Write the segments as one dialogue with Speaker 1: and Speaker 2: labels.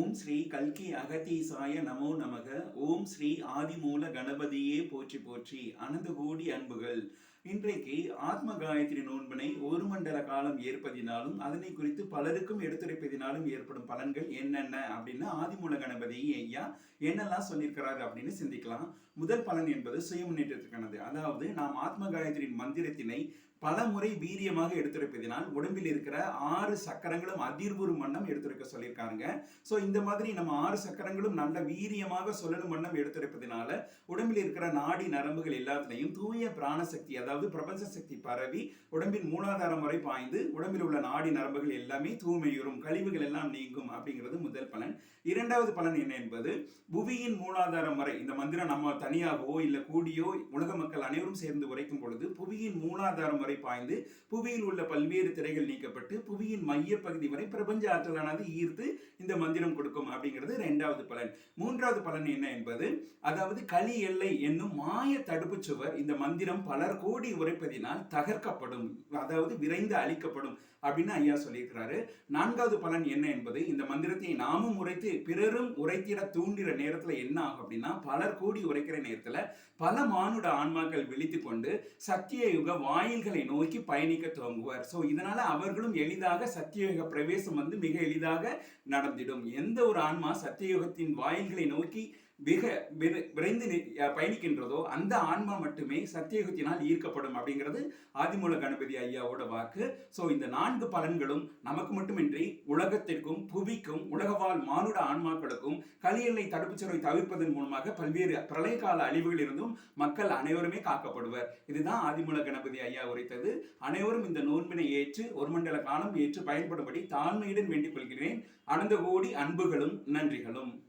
Speaker 1: ஓம் ஸ்ரீ கல்கி அகதீசாய நமோ நமக. ஓம் ஸ்ரீ ஆதிமூல கணபதியே போற்றி போற்றி. அனந்த கோடி அன்புகள். இன்றைக்கு ஆத்ம காயத்ரி நோன்பனை ஒரு மண்டல காலம் ஏற்பதினாலும் அதனை குறித்து பலருக்கும் எடுத்துரைப்பதினாலும் ஏற்படும் பலன்கள் என்னென்ன அப்படின்னு ஆதிமூல கணபதி ஐயா என்னெல்லாம் சொல்லியிருக்கிறாரு அப்படின்னு சிந்திக்கலாம். முதல் பலன் என்பது சுய முன்னேற்றத்திற்கானது அதாவது நாம் ஆத்ம காயத்ரியின் மந்திரத்தினை பல முறை வீரியமாக எடுத்துரைப்பதினால் உடம்பில் இருக்கிற ஆறு சக்கரங்களும் அதிர்வுறும் வண்ணம் எடுத்துரைக்க சொல்லியிருக்காங்க ஸோ இந்த மாதிரி நம்ம ஆறு சக்கரங்களும் நல்ல வீரியமாக சொல்லணும் வண்ணம் எடுத்துரைப்பதினால உடம்பில் இருக்கிற நாடி நரம்புகள் எல்லாத்துலேயும் தூய பிராணசக்தி அதாவது பிரபஞ்ச சக்தி பரவி உடம்பின் மூலாதாரம் வரை பாய்ந்து உடம்பில் உள்ள நாடி நரம்புகள் எல்லாமே தூய்மையுறும் கழிவுகள் எல்லாம் நீங்கும் அப்படிங்கிறது முதல் பலன். இரண்டாவது பலன் என்ன என்பது புவியின் மூலாதாரம் வரை இந்த மந்திரம் நம்ம தனியாகவோ இல்லை கூடியோ உலக மக்கள் அனைவரும் சேர்ந்து உரைக்கும் பொழுது புவியின் மூலாதாரம் வரை பாய்ந்து புவியில் உள்ள பல்வேறு திரைகள் நீக்கப்பட்டு புவியின் மையப்பகுதி வரை பிரபஞ்ச ஆற்றலானது ஈர்த்து இந்த மந்திரம் கொடுக்கும் அப்படிங்கிறது இரண்டாவது பலன். மூன்றாவது பலன் என்ன என்பது? அதாவது களி எல்லை என்னும் மாய தடுப்பு சுவர் இந்த மந்திரம் பலர் கோடி உரைப்பதினால் தகர்க்கப்படும் அதாவது விரைந்து அழிக்கப்படும் அப்படின்னு ஐயா சொல்லியிருக்கிறாரு. நான்காவது பலன் என்ன என்பது? இந்த மந்திரத்தை நாமும் உரைத்து பிறரும் உரைத்திட தூண்டிற நேரத்தில் என்ன ஆகும் அப்படின்னா பலர் கூடி உரைக்கிற நேரத்தில் பல மானுட ஆன்மாக்கள் விழித்து கொண்டு சத்திய யுக வாயில்களை நோக்கி பயணிக்க துவங்குவார். ஸோ இதனால அவர்களும் எளிதாக சத்தியயுக பிரவேசம் வந்து மிக எளிதாக நடந்திடும். எந்த ஒரு ஆன்மா சத்தியயுகத்தின் வாயில்களை நோக்கி மிக விரைந்து நி- பயணிக்கின்றதோ அந்த ஆன்மா மட்டுமே சத்தியகுத்தினால் ஈர்க்கப்படும் அப்படிங்கிறது ஆதிமூல கணபதி ஐயாவோட வாக்கு. ஸோ இந்த நான்கு பலன்களும் நமக்கு மட்டுமின்றி உலகத்திற்கும் புவிக்கும் உலகவாழ் மானுட ஆன்மாக்களுக்கும் கலியல்லை சிறை தவிர்ப்பதன் மூலமாக பல்வேறு பிரளய கால அழிவுகளிலிருந்தும் மக்கள் அனைவருமே காக்கப்படுவர். இதுதான் ஆதிமூல கணபதி ஐயா உரைத்தது. அனைவரும் இந்த நோன்பினை ஏற்று ஒரு மண்டல காலம் ஏற்று பயன்படும்படி தாழ்மையுடன் வேண்டிக் கொள்கிறேன். அனந்த கோடி அன்புகளும் நன்றிகளும்.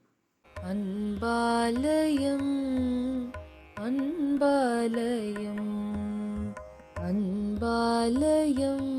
Speaker 2: அன்பாலயம் அன்பாலயம் அன்பாலயம்.